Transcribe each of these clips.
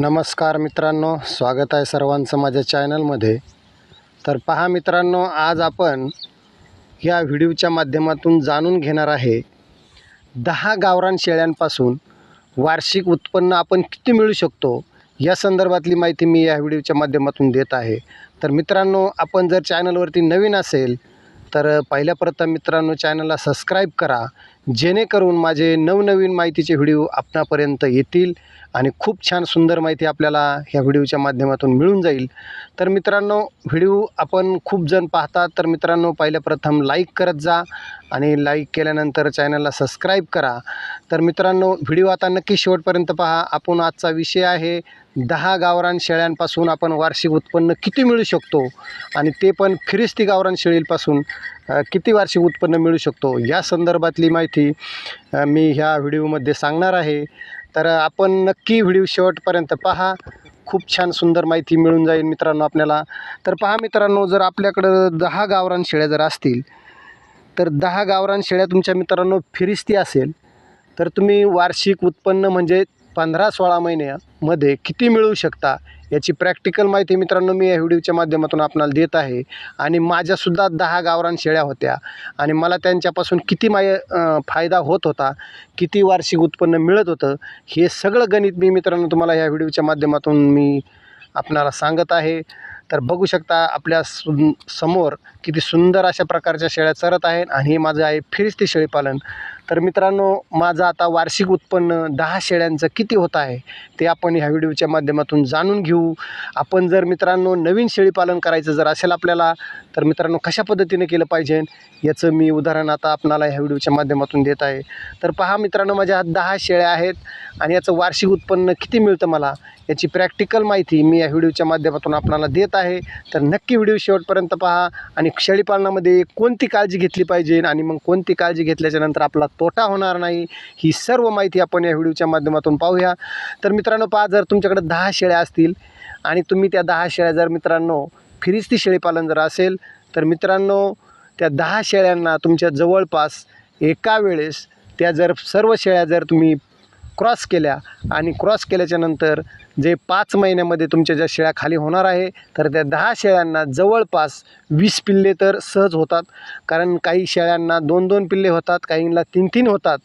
नमस्कार मित्रांनो स्वागत आहे सर्वांचं माझ्या चॅनलमध्ये. तर पहा मित्रांनो आज आपण या व्हिडिओच्या माध्यमातून जाणून घेणार आहे दहा गावरान शेळ्यांपासून वार्षिक उत्पन्न आपण किती मिळू शकतो? या संदर्भातली माहिती मी या व्हिडिओच्या माध्यमातून देत आहे. तर मित्रांनो आपण जर चॅनलवरती नवीन असेल तर पहिल्या प्रथम मित्रांनो चॅनलला सबस्क्राईब करा. जेणेकरून माझे नवनवीन माहितीचे व्हिडिओ आपणापर्यंत येतील आणि खूप छान सुंदर माहिती आपल्याला ह्या व्हिडिओच्या माध्यमातून मिळून जाईल. तर मित्रांनो व्हिडिओ आपण खूप जण पाहतात. तर मित्रांनो पहिल्या प्रथम लाईक करत जा आणि लाईक केल्यानंतर चॅनलला सबस्क्राईब करा. तर मित्रांनो व्हिडिओ आता नक्की शेवटपर्यंत पहा. आपण आजचा विषय आहे दहा गावरान शेळ्यांपासून आपण वार्षिक उत्पन्न किती मिळू शकतो? आणि ते पण फिरिस्ती गावरान शेळीपासून किती वार्षिक उत्पन्न मिळू शकतो? या संदर्भातली माहिती मी ह्या व्हिडिओमध्ये सांगणार आहे. तर आपण नक्की व्हिडिओ शेवटपर्यंत पहा. खूप छान सुंदर माहिती मिळून जाईल मित्रांनो आपल्याला. तर पहा मित्रांनो जर आपल्याकडं दहा गावरान शेळ्या जर असतील तर दहा गावरान शेळ्या तुमच्या मित्रांनो फिरिस्ती असेल तर तुम्ही वार्षिक उत्पन्न म्हणजे पंधरा सोळा महिन्यामध्ये किती मिळू शकता याची प्रॅक्टिकल माहिती मित्रांनो मी या व्हिडिओच्या माध्यमातून आपणाला देत आहे. आणि माझ्यासुद्धा दहा गावरान शेळ्या होत्या. आणि मला त्यांच्यापासून किती माय फायदा होत होता किती वार्षिक उत्पन्न मिळत होतं हे सगळं गणित मी मित्रांनो तुम्हाला या व्हिडिओच्या माध्यमातून मी आपणाला सांगत आहे. तर बघू शकता आपल्यासमोर किती सुंदर अशा प्रकारच्या शेळ्या चरत आहेत. आणि हे माझं आहे फिरिस्ती शेळीपालन. तर मित्रांनो माझं आता वार्षिक उत्पन्न दहा शेळ्यांचं किती होत आहे ते आपण ह्या व्हिडिओच्या माध्यमातून जाणून घेऊ. आपण जर मित्रांनो नवीन शेळीपालन करायचं जर असेल आपल्याला तर मित्रांनो कशा पद्धतीने केलं पाहिजे याचं मी उदाहरण आता आपणाला ह्या व्हिडिओच्या माध्यमातून देत आहे. तर पहा मित्रांनो माझ्या हात दहा शेळ्या आहेत आणि याचं वार्षिक उत्पन्न किती मिळतं मला याची प्रॅक्टिकल माहिती मी या व्हिडिओच्या माध्यमातून आपणाला देत आहे. तर नक्की व्हिडिओ शेवटपर्यंत पहा आणि शेळीपालनामध्ये कोणती काळजी घेतली पाहिजे आणि मग कोणती काळजी घेतल्याच्यानंतर आपला तोटा होणार नाही. ही सर्व माहिती आपण या व्हिडिओच्या माध्यमातून पाहूया. तर मित्रांनो पहा जर तुमच्याकडे दहा शेळ्या असतील आणि तुम्ही त्या दहा शेळ्या जर मित्रांनो फिरिस्ती शेळीपालन जर असेल तर मित्रांनो त्या दहा शेळ्यांना तुमच्या जवळपास एका वेळेस त्या जर सर्व शेळ्या जर तुम्ही क्रॉस केल्या आणि क्रॉस केल्याच्यानंतर जे पाच महिन्यामध्ये तुमच्या ज्या शेळ्या खाली होणार आहे तर त्या दहा शेळ्यांना जवळपास वीस पिल्ले तर सहज होतात. कारण काही शेळ्यांना दोन दोन पिल्ले होतात काहींना तीन तीन होतात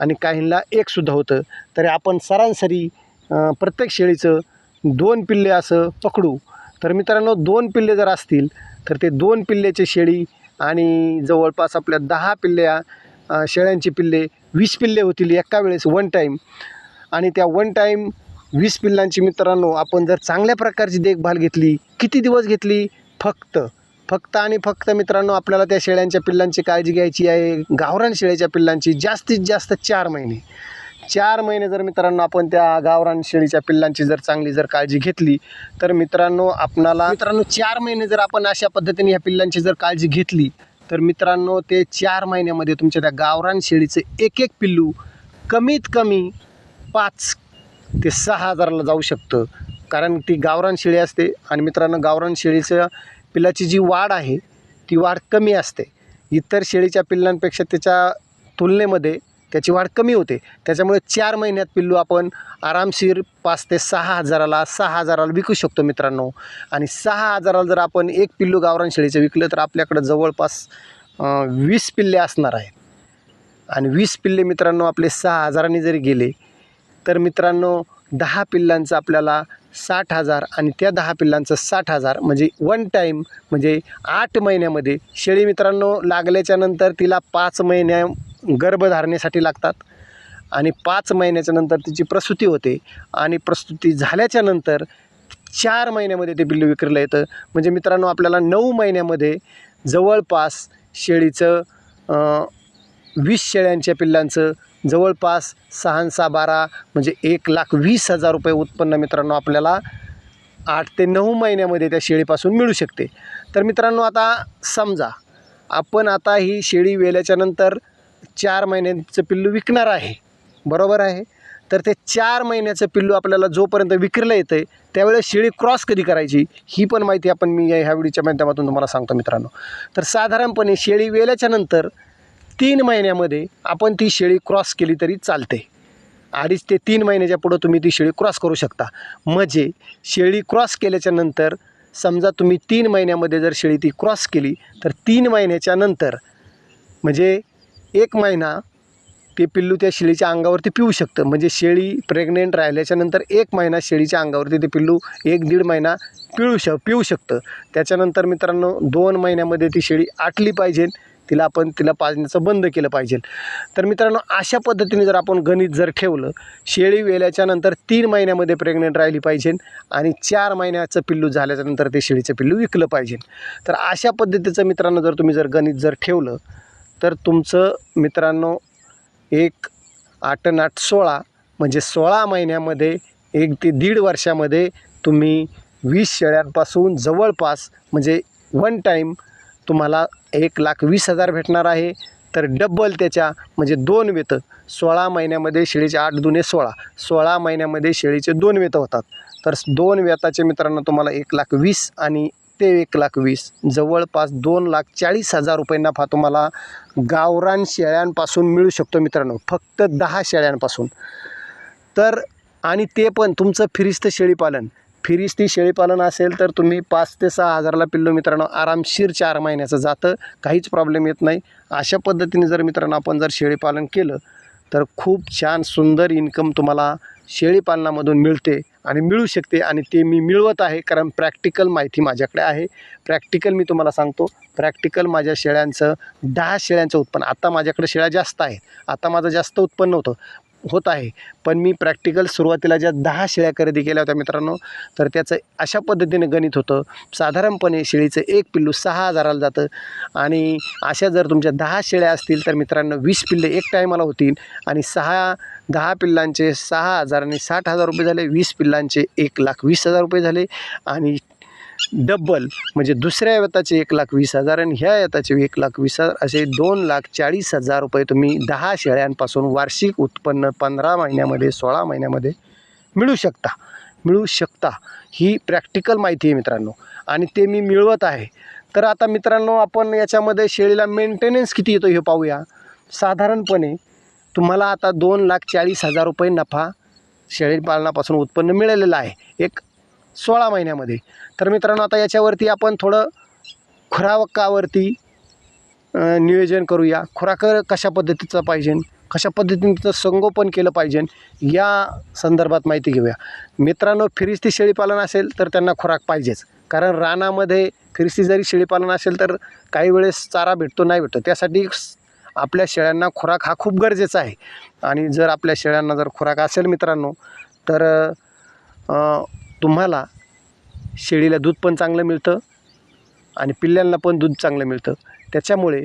आणि काहींना एकसुद्धा होतं. तर आपण सरासरी प्रत्येक शेळीचं दोन पिल्ले असं पकडू. तर मित्रांनो दोन पिल्ले जर असतील तर ते दोन पिल्ल्याचे शेळी आणि जवळपास आपल्या दहा पिल्ल्या शेळ्यांची पिल्ले वीस पिल्ले होतील एका वेळेस वन टाईम आणि त्या वन टाईम वीस पिल्लांची मित्रांनो आपण जर चांगल्या प्रकारची देखभाल घेतली किती दिवस घेतली? फक्त फक्त आणि फक्त मित्रांनो आपल्याला त्या शेळ्यांच्या पिल्लांची काळजी घ्यायची आहे. गावरान शेळीच्या पिल्लांची जास्तीत जास्त चार महिने. चार महिने जर मित्रांनो आपण त्या गावरान शेळीच्या पिल्लांची जर चांगली जर काळजी घेतली तर मित्रांनो आपणाला मित्रांनो चार महिने जर आपण अशा पद्धतीने ह्या पिल्लांची जर काळजी घेतली तर मित्रांनो ते चार महिन्यामध्ये तुमच्या त्या गावरान शेळीचं एक एक पिल्लू कमीत कमी पाच ते सहा हजाराला जाऊ शकतं. कारण ती गावरान शेळी असते आणि मित्रांनो गावरान शेळीचं पिल्लाची जी वाढ आहे ती वाढ कमी असते. इतर शेळीच्या पिल्लांपेक्षा त्याच्या तुलनेमध्ये त्याची वाढ कमी होते. त्याच्यामुळे चार महिन्यात पिल्लू आपण आरामशीर पाच ते सहा हजाराला सहा हजाराला विकू शकतो मित्रांनो. आणि सहा हजाराला जर आपण एक पिल्लू गावरान शेळीचं विकलं तर आपल्याकडं जवळपास वीस पिल्ले असणार आहेत. आणि वीस पिल्ले मित्रांनो आपले सहा हजारांनी जरी गेले तर मित्रांनो दहा पिल्लांचं आपल्याला साठ हजार आणि त्या दहा पिल्लांचं साठ हजार म्हणजे वन टाईम म्हणजे आठ महिन्यामध्ये शेळी मित्रांनो लागल्याच्यानंतर तिला पाच महिन्या गर्भधारणेसाठी लागतात. आणि पाच महिन्याच्या नंतर तिची प्रसूती होते. आणि प्रसूती झाल्याच्यानंतर चार महिन्यामध्ये ते पिल्लू विक्रीला येतं. म्हणजे मित्रांनो आपल्याला नऊ महिन्यामध्ये जवळपास शेळीचं वीस शेळ्यांच्या पिल्लांचं जवळपास सहा सहा बारा म्हणजे एक लाख वीस हजार रुपये उत्पन्न मित्रांनो आपल्याला आठ ते नऊ महिन्यामध्ये त्या शेळीपासून मिळू शकते. तर मित्रांनो आता समजा आपण आता ही शेळी वेल्याच्यानंतर चार महिन्यांचं पिल्लू विकणार आहे. बरोबर आहे? तर ते चार महिन्याचं पिल्लू आपल्याला जोपर्यंत विक्रीला येतं आहे त्यावेळेस शेळी क्रॉस कधी करायची? ही पण माहिती आपण मी या ह्या व्हिडिओच्या माध्यमातून तुम्हाला सांगतो मित्रांनो. तर साधारणपणे शेळी वेल्याच्या नंतर तीन महिन्यामध्ये आपण ती शेळी क्रॉस केली तरी चालते अडीच ते तीन महिन्याच्या पुढं तुम्ही ती शेळी क्रॉस करू शकता. म्हणजे शेळी क्रॉस केल्याच्यानंतर समजा तुम्ही तीन महिन्यामध्ये जर शेळी ती क्रॉस केली तर तीन महिन्याच्या नंतर म्हणजे एक महिना ते पिल्लू त्या शेळीच्या अंगावरती पिऊ शकतं. म्हणजे शेळी प्रेग्नेंट राहिल्याच्यानंतर एक महिना शेळीच्या अंगावरती ते पिल्लू एक दीड महिना पिळू श पिऊ शकतं. त्याच्यानंतर मित्रांनो दोन महिन्यामध्ये ती शेळी आटली पाहिजे. तिला आपण तिला पाजण्याचं बंद केलं पाहिजे. तर मित्रांनो अशा पद्धतीने जर आपण गणित जर ठेवलं शेळी वेल्याच्यानंतर तीन महिन्यामध्ये प्रेग्नेंट राहिली पाहिजे आणि चार महिन्याचं पिल्लू झाल्याच्यानंतर ते शेळीचं पिल्लू विकलं पाहिजे. तर अशा पद्धतीचं मित्रांनो जर तुम्ही जर गणित जर ठेवलं तर तुमचं मित्रांनो एक आठ आठ सोळा म्हणजे सोळा महिन्यामध्ये एक ते दीड वर्षामध्ये तुम्ही वीस शेळ्यांपासून जवळपास म्हणजे वन टाईम तुम्हाला एक लाख वीस हजार भेटणार आहे. तर डब्बल त्याच्या म्हणजे दोन वेतं. सोळा महिन्यामध्ये शेळीचे आठ दुने सोळा. सोळा महिन्यामध्ये शेळीचे दोन वेतं होतात. तर दोन वेताचे मित्रांनो तुम्हाला एक लाख वीस आणि ते एक लाख वीस जवळपास दोन लाख चाळीस हजार रुपये नफा तुम्हाला गावरान शेळ्यांपासून मिळू शकतो मित्रांनो फक्त दहा शेळ्यांपासून. तर आणि ते पण तुमचं फिरिस्त शेळीपालन. फिरिस्ती शेळीपालन असेल तर तुम्ही पाच ते सहा हजारला पिल्लो मित्रांनो आरामशीर चार महिन्याचं जातं काहीच प्रॉब्लेम येत नाही. अशा पद्धतीने जर मित्रांनो आपण जर शेळीपालन केलं तर खूप छान सुंदर इन्कम तुम्हाला शेळीपालनामधून मिळते. आणि मिळू शकते आणि ते मी मिळवत आहे कारण प्रॅक्टिकल माहिती माझ्याकडे आहे. प्रॅक्टिकल मी तुम्हाला सांगतो. प्रॅक्टिकल माझ्या शेळ्यांचं दहा शेळ्यांचं उत्पन्न. आता माझ्याकडे शेळ्या जास्त आहेत. आता माझं जास्त उत्पन्न होतं. होत आहे. पण मी प्रॅक्टिकल सुरुवातीला ज्या दहा शेळ्या खरेदी केल्या होत्या मित्रांनो तर त्याचं अशा पद्धतीने गणित होतं. साधारणपणे शेळीचं एक पिल्लू सहा हजाराला जातं. आणि अशा जर तुमच्या दहा शेळ्या असतील तर मित्रांनो वीस पिल्ले एक टायमाला होतील. आणि सहा दहा पिल्लांचे सहा हजार आणि साठ हजार रुपये झाले वीस पिल्लांचे एक लाख वीस हजार रुपये झाले. आणि डब्बल म्हणजे दुसऱ्या येताचे एक लाख वीस हजार आणि ह्या येताचे एक लाख वीस हजार असे दोन लाख चाळीस हजार रुपये तुम्ही दहा शेळ्यांपासून वार्षिक उत्पन्न पंधरा महिन्यामध्ये सोळा महिन्यामध्ये मिळू शकता. मिळू शकता. ही प्रॅक्टिकल माहिती आहे मित्रांनो. आणि ते मी मिळवत आहे. तर आता मित्रांनो आपण याच्यामध्ये शेळीला मेंटेनन्स किती येतो हे पाहूया. साधारणपणे तुम्हाला आता दोन लाख चाळीस हजार रुपये नफा शेळीपालनापासून उत्पन्न मिळालेलं आहे. एक सोळा महिन्यामध्ये. तर मित्रांनो आता याच्यावरती आपण थोडं खुराकावरती नियोजन करूया. खुराक कशा पद्धतीचं पाहिजे? कशा पद्धतीने तिचं संगोपन केलं पाहिजे? या संदर्भात माहिती घेऊया. मित्रांनो फिरिस्ती शेळीपालन असेल तर त्यांना खुराक पाहिजेच. कारण रानामध्ये फिरिस्ती जरी शेळीपालन असेल तर काही वेळेस चारा भेटतो नाही भेटतो. त्यासाठी आपल्या शेळ्यांना खुराक हा खूप गरजेचा आहे. आणि जर आपल्या शेळ्यांना जर खुराक असेल मित्रांनो तर तुम्हाला शेळीला दूध पण चांगलं मिळतं आणि पिल्ल्यांना पण दूध चांगलं मिळतं. त्याच्यामुळे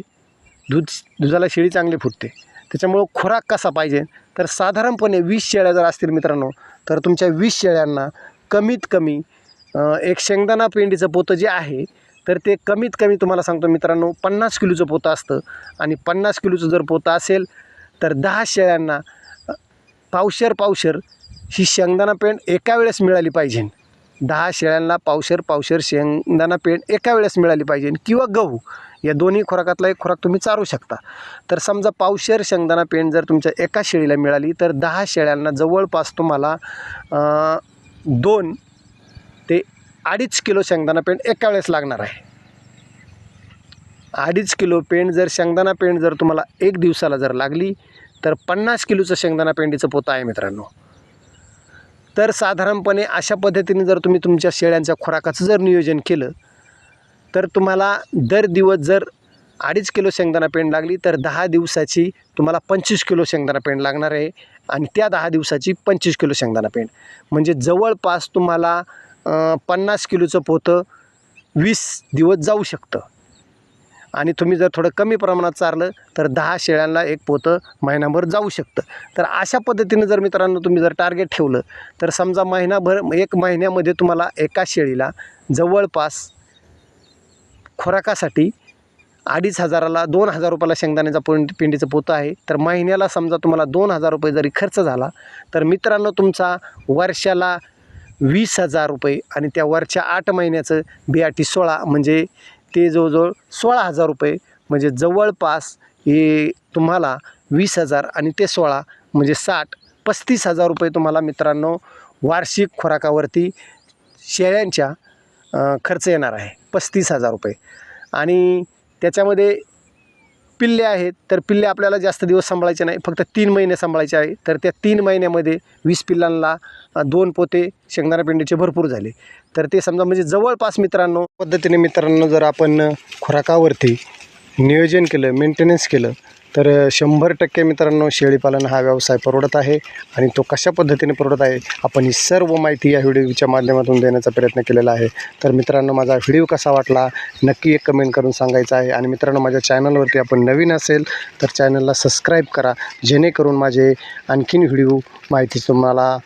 दूध दुधाला शेळी चांगली फुटते. त्याच्यामुळं खुराक कसा पाहिजे? तर साधारणपणे वीस शेळ्या जर असतील मित्रांनो तर तुमच्या वीस शेळ्यांना कमीत कमी एक शेंगदाणा पेंडीचं पोतं जे आहे तर ते कमीत कमी तुम्हाला सांगतो मित्रांनो पन्नास किलोचं पोतं असतं. आणि पन्नास किलोचं जर पोतं असेल तर दहा शेळ्यांना पावशर पावशर ही शेंगदाणा पेंड एका वेळेस मिळाली पाहिजे. दहा शेळ्यांना पावशर पावशर शेंगदाणा पेंड एका वेळेस मिळाली पाहिजे. किंवा गहू या दोन्ही खुराकातला एक खुराक तुम्ही चारू शकता. तर समजा पावशर शेंगदाणा पेंड जर तुमच्या एका शेळीला मिळाली तर दहा शेळ्यांना जवळपास तुम्हाला दोन ते अडीच किलो शेंगदाणा पेंड एका वेळेस लागणार आहे. अडीच किलो पेंड जर शेंगदाणा पेंड जर तुम्हाला एक दिवसाला जर लागली तर पन्नास किलोचं शेंगदाणा पेंडीचं पोतं आहे मित्रांनो. तर साधारणपणे अशा पद्धतीने जर तुम्ही तुमच्या शेळ्यांच्या खुराकाचं जर नियोजन केलं तर तुम्हाला दर दिवस जर अडीच किलो शेंगदाणा पेंड लागली तर दहा दिवसाची तुम्हाला पंचवीस किलो शेंगदाणा पेंड लागणार आहे आणि त्या दहा दिवसाची पंचवीस किलो शेंगदाणा पेंड. म्हणजे जवळपास तुम्हाला पन्नास किलोचं पोतं वीस दिवस जाऊ शकतं. आणि तुम्ही जर थोडं कमी प्रमाणात चारलं तर दहा शेळ्यांना एक पोतं महिनाभर जाऊ शकतं. तर अशा पद्धतीनं जर मित्रांनो तुम्ही जर टार्गेट ठेवलं तर समजा महिनाभर एक महिन्यामध्ये तुम्हाला एका शेळीला जवळपास खुराकासाठी अडीच हजाराला दोन हजार रुपयाला शेंगदाण्याचा पों पिंडीचं पोतं आहे. तर महिन्याला समजा तुम्हाला दोन हजार रुपये जरी खर्च झाला तर मित्रांनो तुमचा वर्षाला वीस हजार रुपये आणि त्या वरच्या आठ महिन्याचं बियाटी सोळा म्हणजे ते जवळजवळ सोळा हजार रुपये म्हणजे जवळपास हे तुम्हाला वीस हजार आणि ते सोळा म्हणजे साठ पस्तीस हजार रुपये तुम्हाला मित्रांनो वार्षिक खुराकावरती शेळ्यांच्या खर्च येणार आहे पस्तीस हजार रुपये. आणि त्याच्यामध्ये पिल्ले आहेत तर पिल्ले आपल्याला जास्त दिवस सांभाळायचे नाही फक्त तीन महिने सांभाळायचे आहे. तर त्या तीन महिन्यामध्ये वीस पिल्लांना दोन पोते शेंगदाणा पेंडीचे भरपूर झाले. तर ते समजा म्हणजे जवळपास मित्रांनो पद्धतीने मित्रांनो जर आपण खुराकावरती नियोजन केलं मेंटेनन्स केलं तर शंभर टक्के मित्रांनो शेळीपालन हा व्यवसाय परवडत आहे आणि तो कशा पद्धतीने परवडत आहे आपण ही सर्व माहिती या व्हिडिओच्या माध्यमातून देण्याचा प्रयत्न केलेला आहे. तर मित्रांनो माझा व्हिडिओ कसा वाटला नक्की एक कमेंट करून सांगायचा आहे. आणि मित्रांनो माझ्या चॅनलवरती आपण नवीन असेल तर चॅनलला सबस्क्राईब करा जेणेकरून माझे आणखीन व्हिडिओ माहिती तुम्हाला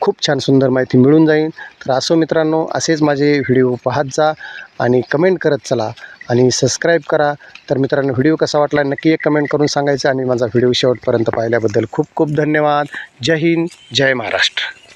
खूप छान सुंदर माहिती मिळून जाईल. तर असो मित्रांनो असेच माझे व्हिडिओ पाहत जा आणि कमेंट करत चला. आणि सबस्क्राईब करा. तर मित्रांनो व्हिडिओ कसा वाटला नक्की एक कमेंट करून सांगायचं आणि माझा व्हिडिओ शेवटपर्यंत पाहिल्याबद्दल खूप खूप धन्यवाद. जय हिंद जय महाराष्ट्र.